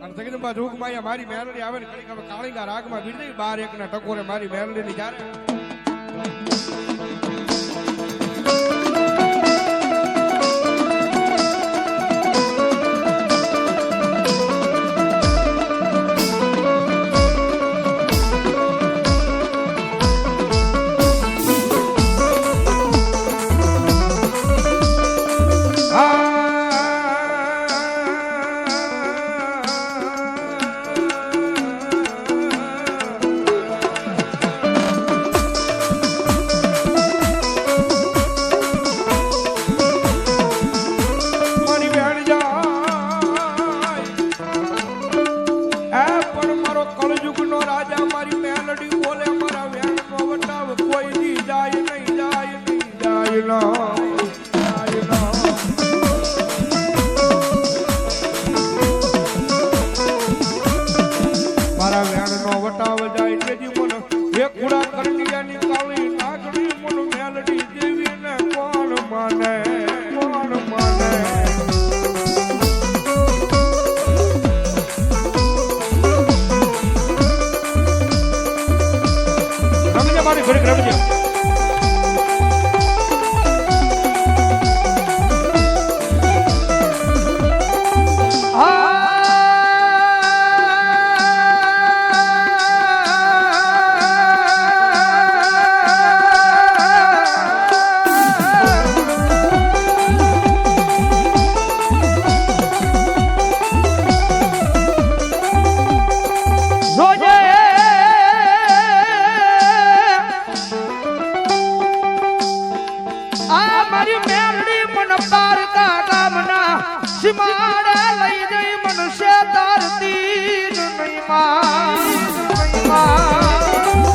અને જગદંબા જોગમાં અહીંયા મારી મેલડી આવે ને ઘડીક હવે કાળીંગા રાગમાં બીડી બાર એકના ટકોરે મારી મેલડીની જ્યારે રમજે મારી ઘડીક રમજે. નહીં માં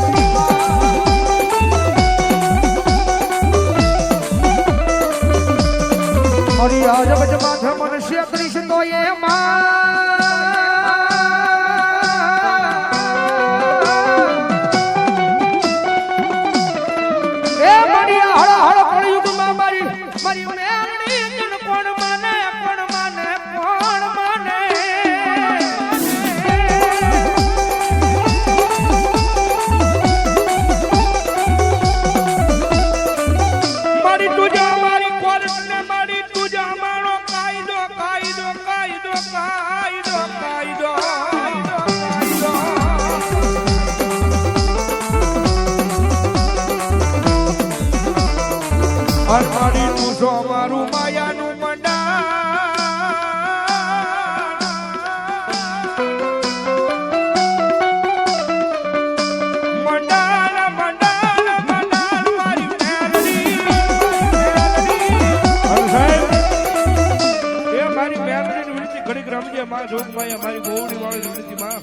નહીં માં. મારી આજબ જ માથે મનુષ્ય કરીશ તો એમાં I'm રમજે માં અમારી મારી ગોવડી વાળી વિનંતી માં.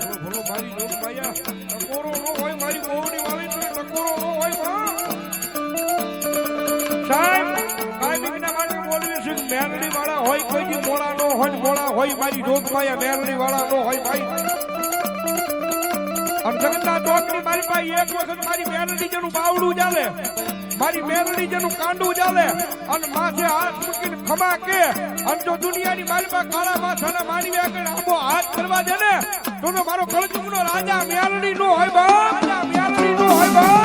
બોલો, બોલો મારી હોય મારી ગોવડી વાળી હોય મેલડી વાળા હોય કોઈ મોળા નો હોય વાળા નો હોય ભાઈ. અને ચોકની મારી પાસે એક વખત મારી મેલડી જેનું બાવડું ચાલે. મારી મેલડી જેનું કાંડું ચાલે અને માથે હાથ મૂકીને ખમા કે, અને જો દુનિયાની પાસે કાળા માથાના માનવી આગળ આંબો હાથ કરવા દે ને, તો મારો કળજુગનો રાજા મેલડી નો હોય બા રાજા મેલડી નો હોય બા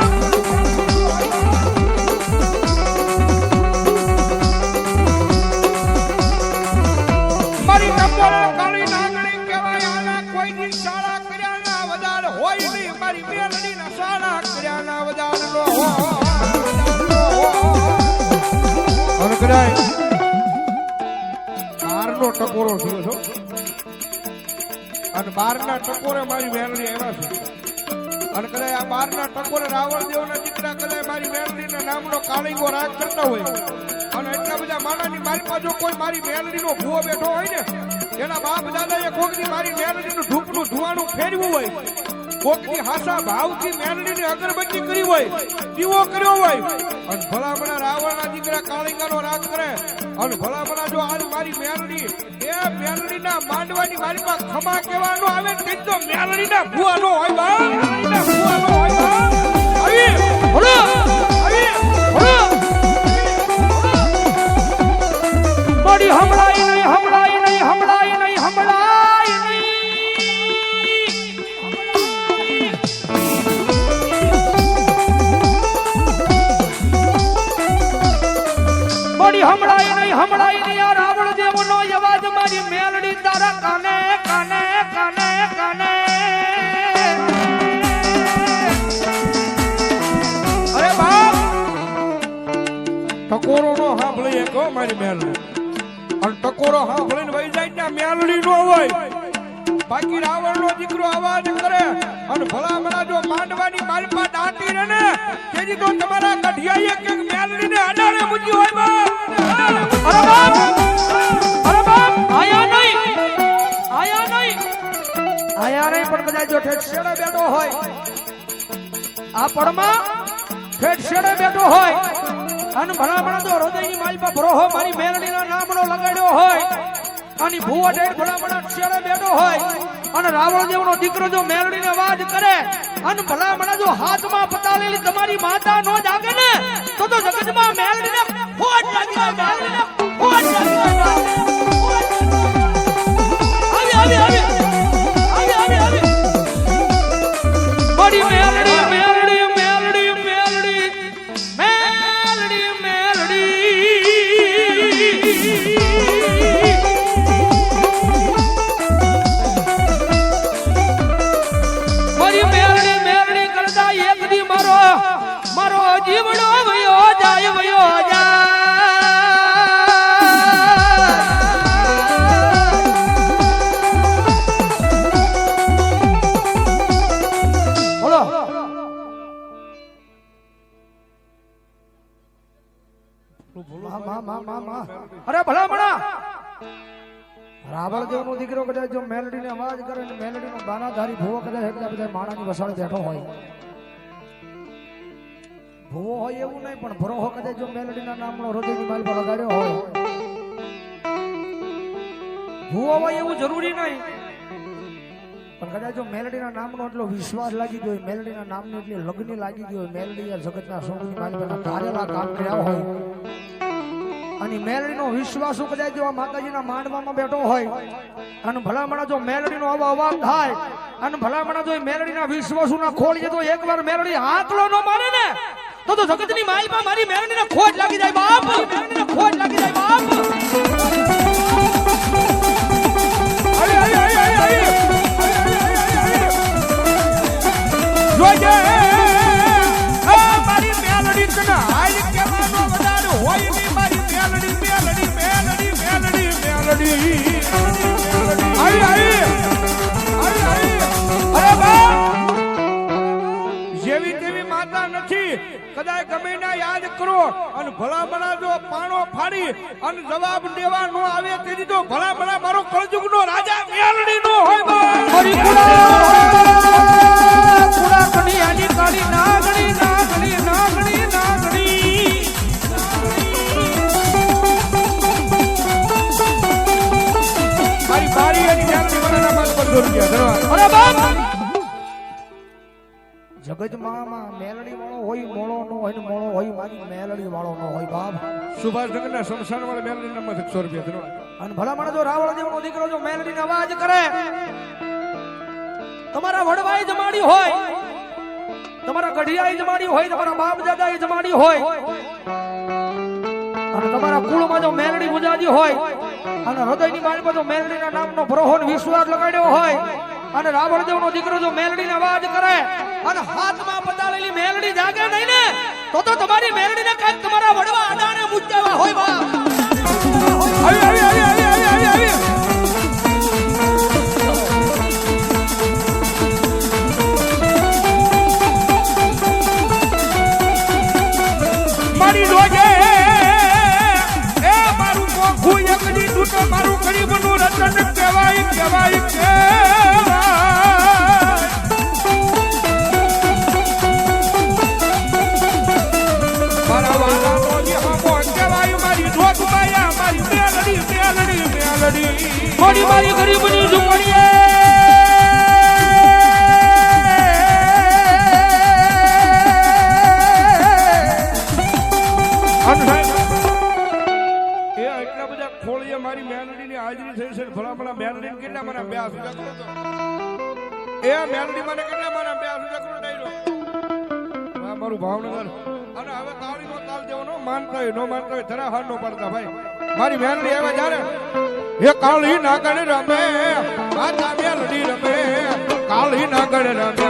શાળા નહીં. મારી મેલડી ના શાળા કર્યા કદાચ બારનો ટકોરો થયો છો. અને બારના ટકોરે મારી મેલડી એવા છે. અને કદાચ આ બારના ટકોરે રાવણ દેવના દીકરા કદાચ મારી મેલડીના નામનો કાળીગો રાગ કરતા હોય. અને એટલા બધા માનાની મારી બાજુ કોઈ મારી મેલડીનો ભૂવો બેઠો હોય ને, એના બાપ દાદાએ કોકની મારી મેલડીનું ધૂપનું ધુવાનું ફેરવું હોય. કોકની હાસા ભાવથી મેલડીની અગરબત્તી કરી હોય, દીવો કર્યો હોય, અને ભલામણા રાવણના દીકરા કાળિંગાનો રાગ કરે, અને ભલામણા જો આજ મારી મેલડી એ મેલડીના માંડવાની વાડીમાં ખમા કહેવાનો આવે તે તો મેલડીના ભૂવાનો હોય બા ભૂવાનો હોય આવી હળો આવી હળો મેલડી હમણાય નહીં આ રાવણ દેવનો અવાજ મારી મેલડી તારા કાને કાને કાને કાને. અરે બાપ! ટકોરો નો સાંભળી એક મારી મેલડી. અને ટકોરો સાંભળીને વહી જાય ત્યાં મેલડી નો હોય. બાકી રાવણ નો દીકરો અવાજ કરે. અને ભલામણા જો માંડવાની મારી પાસે દાંટી રહે ને તેથી તો તમારા ગઢિયાએ કે મેલડી ને અડાડે મૂકી હોય બા. અરે બાપ! અરે બાપ! આયા નહીં! આયા નહીં! આયા નહીં પણ બધા જો ઠેઠ શેડે બેઠો હોય. આ પડમાં ઠેઠ શેડે બેઠો હોય. અને ભલામણા તો હૃદયની મારી પર ભરોહો મારી મેલડીના નામનો લગાડ્યો હોય. અને ભૂવા ઠેઠ ભલામણા શેરે બેઠો હોય. અને રાવણ દેવનો દીકરો જો મેલડીને અવાજ કરે અને ભલામણા જો હાથમાં પતાલેલી તમારી માતા નો જાગે ને, તો તો જગતમાં મેલડીને અરે ભલા ભલા રાવણ દેવ નો દીકરો કદાચ જો મેલડી ને અવાજ કરે ને મેલડી નો બાનાધારી ભૂવો કદાચ એટલા બધા માણાની વસાડે બેઠો હોય. ભૂવો હોય એવું નહીં, પણ ભરોહો કદાચ જો મેલડી ના નામનો હૃદયની માલ પર લગાડ્યો હોય. ભૂવો હોય એવું જરૂરી નહીં. પણ કદાચ જો મેલડીના નામનો એટલો વિશ્વાસ લાગી ગયો મેલડીના નામની એટલી લગ્ન લાગી ગયો મેલડી જગતના સોની માલિકાના કાર્યલા કામ કર્યા હોય અને મેલડીનો વિશ્વાસ કદાચ જો માતાજીના માંડવામાં બેઠો હોય અને ભલામણા જો મેલડીનો આવો અવાજ થાય અને ભલામણા જો મેલડીના વિશ્વાસુના ખોલીએ તો એકવાર મેલડી હાથલો ન મારે ને તો તો જગતની માલમાં મારી મેલડીને ખોજ લાગી જાય બાપ મેલડીને ખોજ લાગી જાય બાપ અરે અરે અરે અરે જોજે અને જવાબ દેવા નો આવે તેથી તો ભલા રાજા મેલડી નાગણી બારી એની મેલડી રૂપિયા અરે બાપમાં મેલડી વાળો હોય મોળો નો હોય મોળો હોય મારી મેલડી વાળો નો હોય બાપ. સુભાષનગર ના શમશાન વાળા મેલડી નંબર સો રૂપિયા. ધરવા અને ભલામણ જો રાવણ દેવનો દીકરો જો મેલડીનો અવાજ કરે તમારા વડવાઈ જમાડી હોય તમારા ગઢિયાઈ જમાડી હોય તમારા બાપ દાદાએ જમાડી હોય અને તમારા કુળમાં જો મેલડી ગુજાજી હોય અને હૃદયની માળમાં જો મેલડીના નામનો પ્રહોન વિશ્વાસ લગાડ્યો હોય અને રાવણ દેવનો દીકરો જો મેલડીને અવાજ કરે અને હાથમાં પતાળેલી મેલડી જાગે નહીં ને, તો તો તમારી મેલડીને કાંઈક તમારા વડવા અડાણે મુજ્જાવા હોય બા. મારી મારી ગરીબની જુમણીએ મારી મેલડીની હાજરી છે. ભલામણા મેલડી કેટલા મને બે આસુ એ મેલડી મને કેટલા મને બે આસુ જકડો ડાયરો મારું ભાવનગર. અને હવે તાળીનો તાલ જેવો નો માનતા હોય નો માનતા હોય જરા હાર નો પડતા ભાઈ. મારી બેનડી આવે ત્યારે હે કાળી નાગણ રમે માતા બેલડી રમે કાળી નાગણ રમે.